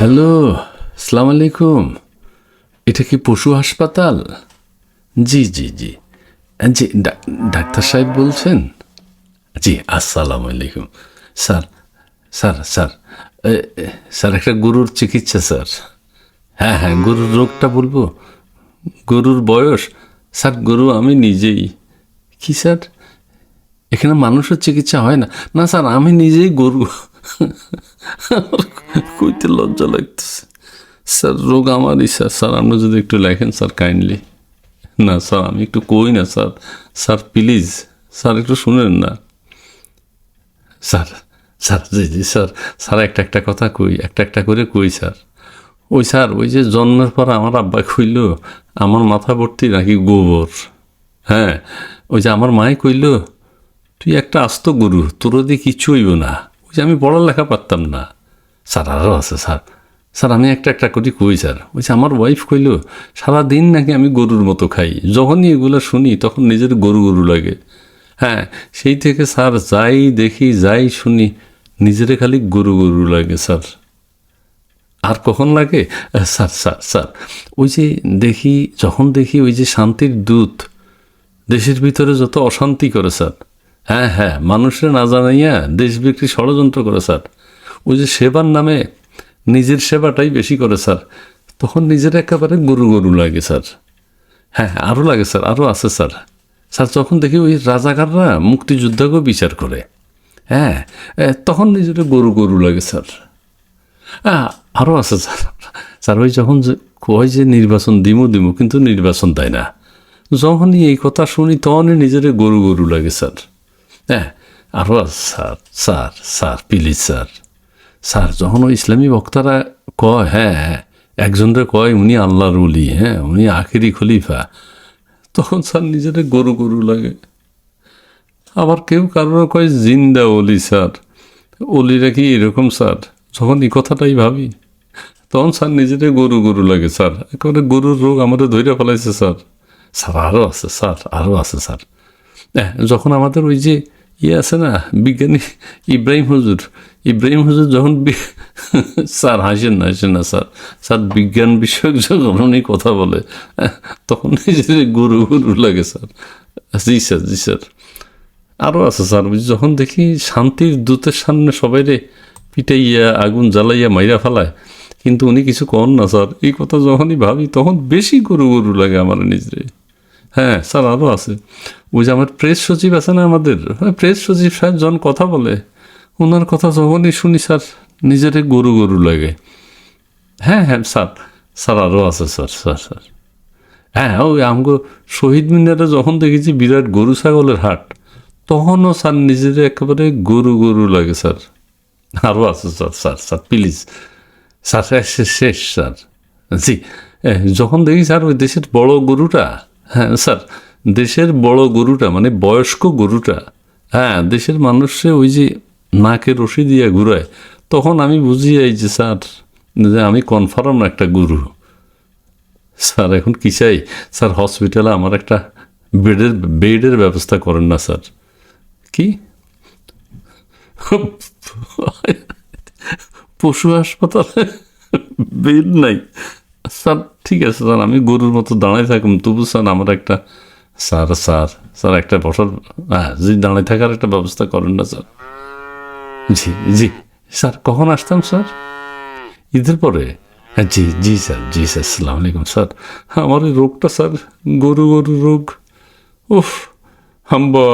Hello, সালাম আলাইকুম। এটা কি পশু হাসপাতাল? জি জি জি। জি ডাক্তার সাহেব বলছেন? জি, আসসালামু আলাইকুম। স্যার স্যার স্যার স্যার, একটা গরুর চিকিৎসা, স্যার। হ্যাঁ হ্যাঁ গরুর রোগটা বলব। গরুর বয়স, স্যার, গরু আমি নিজেই। কি, স্যার? এখানে মানুষের চিকিৎসা হয় না। না, স্যার, আমি নিজেই গরু। কইতে লজ্জা লাগতেছে। স্যার, রোগ আমারই, স্যার। স্যার, আপনি যদি একটু লেখেন, স্যার কাইন্ডলি না, স্যার, আমি একটু কই না, স্যার। স্যার প্লিজ স্যার, একটু শুনেন না। স্যার স্যার, জি জি, স্যার। স্যার, একটা একটা কথা কই, একটা একটা করে কই, স্যার। ওই স্যার, ওই যে জন্মের পর আমার আব্বা কইল, আমার মাথা ভর্তি নাকি গোবর? হ্যাঁ ওই যে আমার মায়ে কইল, তুই একটা আস্ত গরু, তোর দিয়ে কিচ্ছু হইব না। ওই যে আমি পড়ালেখা পারতাম না। স্যার আরও আছে, স্যার। স্যার, আমি একটা একটা করি কই, স্যার? যে আমার ওয়াইফ কইল, সারাদিন নাকি আমি গরুর মতো খাই। যখনই এগুলো শুনি, তখন নিজের গরু গরু লাগে। হ্যাঁ সেই থেকে, স্যার, যাই দেখি, যাই শুনি, নিজেরে খালি গরু গরু লাগে, স্যার। আর কখন লাগে? স্যার স্যার স্যার, ওই যে দেখি, যখন দেখি ওই যে শান্তির দূত, দেশের ভিতরে যত অশান্তি করে, স্যার হ্যাঁ হ্যাঁ মানুষের না জানাইয়া দেশ বিক্রি ষড়যন্ত্র করে, স্যার। ওই যে সেবার নামে নিজের সেবাটাই বেশি করে, স্যার। তখন নিজের একেবারে গরু গরু লাগে, স্যার। হ্যাঁ আরও লাগে, স্যার আরও আছে, স্যার। স্যার, যখন দেখি ওই রাজাকাররা মুক্তিযোদ্ধাকেও বিচার করে হ্যাঁ তখন নিজের গরু গরু লাগে, স্যার। হ্যাঁ আরও আছে, স্যার। স্যার, ওই যখন কয় যে নির্বাচন দিমু দিমু, কিন্তু নির্বাচন দেয় না। যখনই এই কথা শুনি, তখনই নিজের গরু গরু লাগে, স্যার। হ্যাঁ আরও sir sir sir please sir. Sir, যখন ওই ইসলামী বক্তারা কয় হ্যাঁ একজনরে কয়, উনি আল্লাহর উলি হ্যাঁ উনি আখেরি খলিফা, তখন স্যার নিজের গরু গরু লাগে। আবার কেউ কারোর কয়, জিন্দা অলি স্যার। অলিরা কি এরকম, স্যার? যখন এই কথাটাই ভাবি, তখন স্যার নিজের গরু গরু লাগে, স্যার। একেবারে গরুর রোগ আমাদের ধৈর্য ফেলাইছে, স্যার। স্যার আরও আছে, স্যার আরও আছে, স্যার। যখন আমাদের ওই যে ইয়ে আছে না, বিজ্ঞানী ইব্রাহিম হুজুর ইব্রাহিম হুজুর যখন স্যার হাসেন না হাসেন না স্যার। স্যার বিজ্ঞান বিষয়ক যখন উনি কথা বলে তখন গরু গরু লাগে স্যার। জি স্যার জি স্যার। আরও আছে স্যার যখন দেখি শান্তির দূতের সামনে সবাই রে পিটাইয়া, আগুন জ্বালাইয়া, মাইরা ফেলায়, কিন্তু উনি কিছু কন না স্যার। এই কথা যখনই ভাবি, তখন বেশি গরু গরু লাগে আমার নিজেরে হ্যাঁ স্যার আরও আছে। ওই যে আমার প্রেস সচিব আছে না আমাদের? হ্যাঁ প্রেস সচিব সাহেব যখন কথা বলে ওনার কথা যখনই শুনি স্যার নিজেরে গরু গরু লাগে। হ্যাঁ হ্যাঁ স্যার স্যার আরও আছে স্যার স্যার স্যার। হ্যাঁ ওই আমগো শহীদ মিনারে যখন দেখেছি বিরাট গরু ছাগলের হাট তখনও স্যার নিজের একেবারে গরু গরু লাগে স্যার। আরও আছে sir sir sir please. Sir sir, শেষ স্যার। জি যখন দেখি স্যার ওই দেশের বড় গরুটা হ্যাঁ স্যার, দেশের বড় গরুটা মানে বয়স্ক গরুটা হ্যাঁ দেশের মানুষে ওই যে নাকে রশি দিয়ে ঘুরায়, তখন আমি বুঝি এই যে স্যার, যে আমি কনফার্ম একটা গুরু। স্যার, এখন কি চাই? স্যার হসপিটালে আমার একটা বেডের বেডের ব্যবস্থা করেন না, স্যার। কি? পশু হাসপাতালে বেড নাই। স্যার, ঠিক আছে স্যার, আমি গরুর মতো দাঁড়াই থাকুন তবু স্যার, আমার একটা স্যার স্যার স্যার, একটা বসার হ্যাঁ জি দাঁড়াই থাকার একটা ব্যবস্থা করেন না, স্যার। জি জি। স্যার, কখন আসতাম, স্যার? ঈদের পরে? হ্যাঁ জি জি, স্যার জি, স্যার, সালাম আলাইকুম, স্যার। আমার এই রোগটা, স্যার, গরু গরু রোগ। উফ, হাম্বা।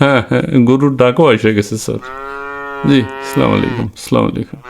হ্যাঁ হ্যাঁ গরুর ডাকও এসে গেছে, স্যার। জি, সালাম আলাইকুম সালাম আলাইকুম।